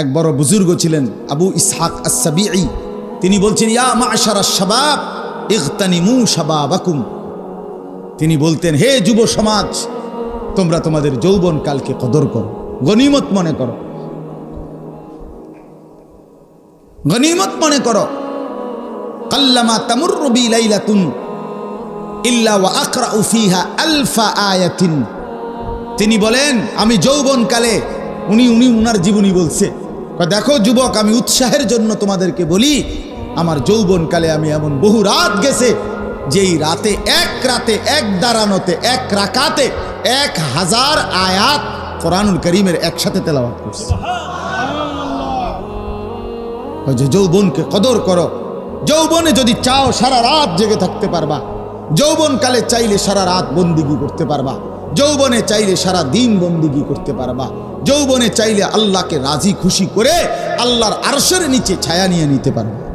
এক বড় বুজুর্গ ছিলেন, আবু ইসহাক আসাবিআই তিনি বলছেন, ইয়া মাশারা শাবাব ইগতানিমু শাবাবাকুম। তিনি বলতেন, হে যুব সমাজ, তোমরা তোমাদের যৌবন কালকে কদর করো, গনিমত মনে করো। গনিমত মনে করো। কাল্লামা তামুরবি লাইলাতুন ইল্লা ওয়া আকরাউ ফিহা আলফা আয়াতিন। তিনি বলেন, আমি যৌবনকালে উনি উনি উনার জীবনী বলছে দেখো যুবক, আমি উৎসাহের জন্য তোমাদেরকে বলি, আমার যৌবনকালে আমি এমন বহু রাত গেছে, যেই রাতে এক রাতে, এক দাঁড়ানোতে এক রাকাতে, এক হাজার আয়াত কোরআনুল করিমের একসাথে তেলাওয়াত করছে। যে, যৌবনকে কদর করো। যৌবনে যদি চাও সারা রাত জেগে থাকতে পারবা, যৌবনকালে চাইলে সারা রাত বন্দিগি করতে পারবা। যৌবনে চাইলে সারা দিন বন্দিগি করতে পারবা। যৌবনে চাইলে আল্লাহকে রাজি খুশি করে আল্লাহর আরশের নিচে ছায়া নিয়ে নিতে পারবা।